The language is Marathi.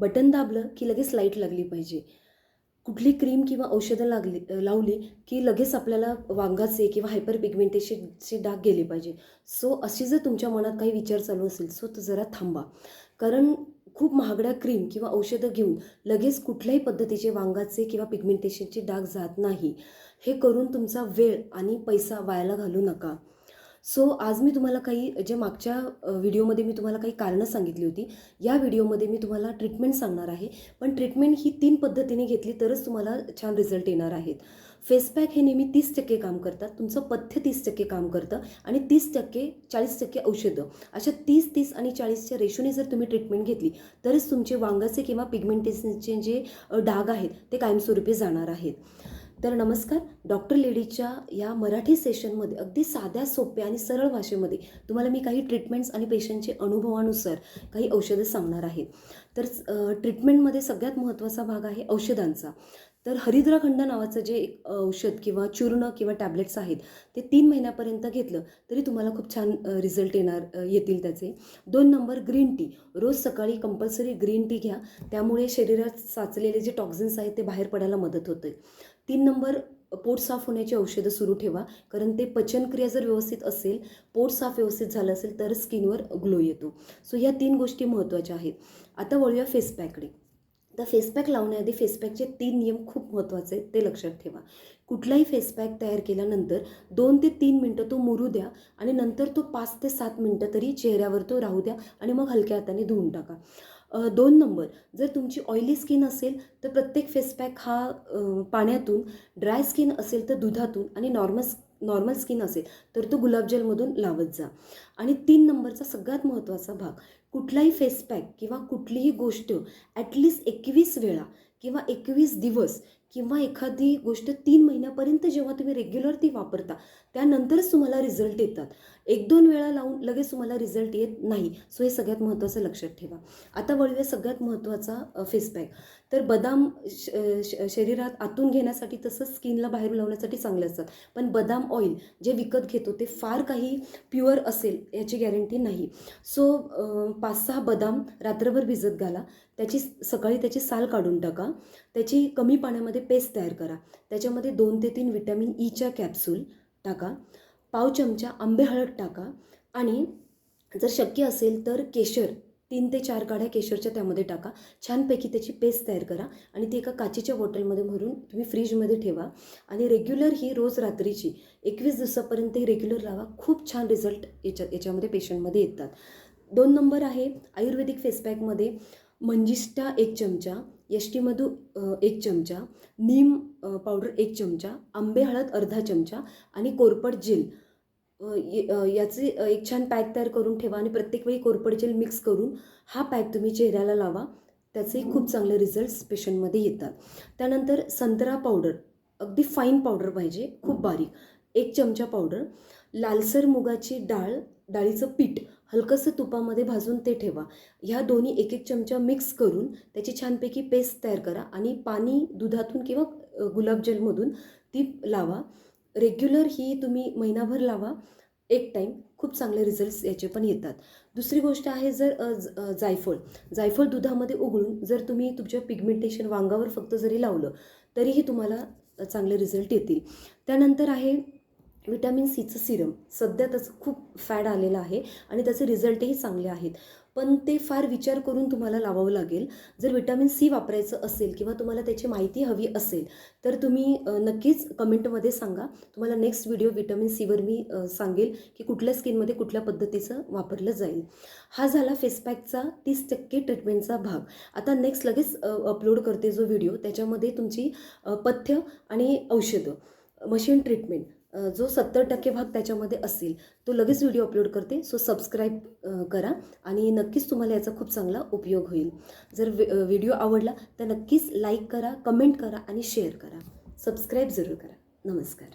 बटन दाबलं की लगेच लाइट लागली पाहिजे. कुठली क्रीम किंवा औषधं लागली लावली की लगेच आपल्याला वांगाचे किंवा हायपर पिगमेंटेशनचे डाग गेले पाहिजे. सो अशी जर तुमच्या मनात काही विचार चालू असेल सो तो जरा थांबा. कारण खूप महागड्या क्रीम किंवा औषधं घेऊन लगेच कुठल्याही पद्धतीचे वांगाचे किंवा पिगमेंटेशनचे डाग जात नाही. हे करून तुमचा वेळ आणि पैसा वायाला घालू नका. सो आज मी तुम्हाला काही जे मागच्या व्हिडिओमध्ये मी तुम्हाला काही कारणं सांगितली होती या व्हिडिओमध्ये मी तुम्हाला ट्रीटमेंट सांगणार आहे. पण ट्रीटमेंट ही तीन पद्धतीने घेतली तरच तुम्हाला छान रिझल्ट येणार आहेत. फेसपॅक हे नेहमी तीस टक्के काम करतात तुमचं पथ्य तीस टक्के काम करतं आणि तीस टक्के चाळीस टक्के औषधं. अशा तीस तीस आणि चाळीसच्या रेशोने जर तुम्ही ट्रीटमेंट घेतली तरच तुमचे वांगाचे किंवा पिगमेंटेशनचे जे डाग आहेत ते कायमस्वरूपी जाणार आहेत. तर नमस्कार डॉक्टर लेडीच्या या मराठी सेशनमध्ये अगदी साध्या सोप्या आणि सरळ भाषेमध्ये तुम्हाला मी काही ट्रीटमेंट्स आणि पेशंटचे अनुभवानुसार काही औषधं सांगणार आहे. तर ट्रीटमेंटमध्ये सगळ्यात महत्त्वाचा भाग आहे औषधांचा. तर हरिद्राखंड नावाचं जे एक औषध किंवा चूर्ण किंवा टॅबलेट्स आहेत ते तीन महिन्यापर्यंत घेतलं तरी तुम्हाला खूप छान रिझल्ट येणार येतील त्याचे. दोन नंबर ग्रीन टी. रोज सकाळी कंपल्सरी ग्रीन टी घ्या. त्यामुळे शरीरात साचलेले जे टॉक्झिन्स आहेत ते बाहेर पडायला मदत होते. तीन नंबर पोट साफ होण्याची औषधं सुरू ठेवा कारण ते पचनक्रिया जर व्यवस्थित असेल पोट साफ व्यवस्थित झालं असेल तर स्किनवर ग्लो येतो. सो ह्या तीन गोष्टी महत्त्वाच्या आहेत. आता वळूया फेसपॅककडे तर फेसपॅक लावण्याआधी फेसपॅकचे तीन नियम खूप महत्त्वाचे आहेत ते लक्षात ठेवा. कुठलाही फेसपॅक तयार केल्यानंतर दोन ते तीन मिनटं तो मुरू द्या आणि नंतर तो पाच ते सात मिनटं तरी चेहऱ्यावर तो राहू द्या आणि मग हलक्या हाताने धुवून टाका. दोन नंबर जर तुमची ऑइली स्किन असेल तर प्रत्येक फेसपॅक हा पाण्यातून ड्राय स्किन असेल तर दुधातून आणि नॉर्मल नॉर्मल स्किन असेल तर तो गुलाबजलमधून लावत जा. आणि तीन नंबरचा सगळ्यात महत्त्वाचा भाग कुठलाही फेसपॅक किंवा कुठलीही गोष्ट ॲटलिस्ट एकवीस वेळा किंवा एकवीस दिवस किंवा एखादी गोष्ट तीन महिन्यापर्यंत जेव्हा तुम्ही रेग्युलर ती वापरता त्यानंतरच तुम्हाला रिझल्ट येतात. एक दोन वेळा लावून लगेच तुम्हाला रिझल्ट येत नाही. सो हे सगळ्यात महत्त्वाचं लक्षात ठेवा. आता वळूया सगळ्यात महत्त्वाचा फेसपॅक तर बदाम श श- शरीरात आतून घेण्यासाठी तसंच स्किनला बाहेर लावण्यासाठी चांगले असतात पण बदाम ऑइल जे विकत घेतो ते फार काही प्युअर असेल याची गॅरंटी नाही. सो पाच सहा बदाम रात्रभर भिजत घाला. त्याची सकाळी त्याची साल काढून टाका. त्याची कमी पाण्यामध्ये पेस्ट तयार करा. त्याच्यामध्ये दोन ते तीन विटॅमिन ईच्या कॅप्सूल टाका. पाव चमचा आंबे हळद टाका. आणि जर शक्य असेल तर केशर तीन ते चार काड्या केशरच्या त्यामध्ये टाका. छानपैकी त्याची पेस्ट तयार करा आणि ती एका काचेच्या बॉटलमध्ये भरून तुम्ही फ्रीजमध्ये ठेवा. आणि रेग्युलर ही रोज रात्रीची एकवीस दिवसापर्यंत ही रेग्युलर लावा. खूप छान रिझल्ट याच्या याच्यामध्ये पेशंटमध्ये येतात. दोन नंबर आहे आयुर्वेदिक फेसपॅकमध्ये मंजिष्टा एक चमचा यष्टीमधू एक चमचा नीम पावडर एक चमचा आंबे हळद अर्धा चमचा आणि कोरपड जेल. याचे एक छान पॅक तयार करून ठेवा आणि प्रत्येक वेळी कोरपड जेल मिक्स करून हा पॅक तुम्ही चेहऱ्याला लावा. त्याचे खूप चांगले रिझल्ट्स पेशंटमध्ये येतात. त्यानंतर संत्रा पावडर अगदी फाईन पावडर पाहिजे खूप बारीक. एक चमचा पावडर लालसर मुगाची डाळ डाळीचं पीठ हलकंसं तुपामध्ये भाजून ते ठेवा. ह्या दोन्ही एक एक चमचा मिक्स करून त्याची छानपैकी पेस्ट तयार करा आणि पाणी दुधातून किंवा गुलाबजलमधून ती लावा. रेग्युलर ही तुम्ही महिनाभर लावा. एक टाईम खूप चांगले रिझल्ट्स याचे पण येतात. दुसरी गोष्ट आहे जर जायफळ. जायफळ दुधामध्ये उघडून जर तुम्ही तुमच्या पिगमेंटेशन वांगावर फक्त जरी लावलं तरीही तुम्हाला चांगले रिझल्ट येतील. त्यानंतर आहे विटॅमिन सीचं सिरम सध्या त्याचं खूप फॅड आलेलं आहे आणि त्याचे रिझल्टही चांगले आहेत. पण ते फार विचार करून तुम्हाला लावावं लागेल. जर विटॅमिन सी वापरायचं असेल किंवा तुम्हाला त्याची माहिती हवी असेल तर तुम्ही नक्कीच कमेंटमध्ये सांगा. तुम्हाला नेक्स्ट व्हिडिओ विटॅमिन सीवर मी सांगेल की कुठल्या स्किनमध्ये कुठल्या पद्धतीचं वापरलं जाईल. हा झाला फेसपॅकचा तीस टक्के ट्रीटमेंटचा भाग. आता नेक्स्ट लगेच अपलोड करते जो व्हिडिओ त्याच्यामध्ये तुमची पथ्य आणि औषधं मशीन ट्रीटमेंट जो सत्तर टक्के भाग त्याच्यामध्ये असेल तो लगेच व्हिडिओ अपलोड करते. सो सबस्क्राईब करा आणि नक्कीच तुम्हाला याचा खूप चांगला उपयोग होईल. जर व्हिडिओ आवडला तर नक्कीच लाईक करा कमेंट करा आणि शेअर करा. सबस्क्राईब जरूर करा. नमस्कार.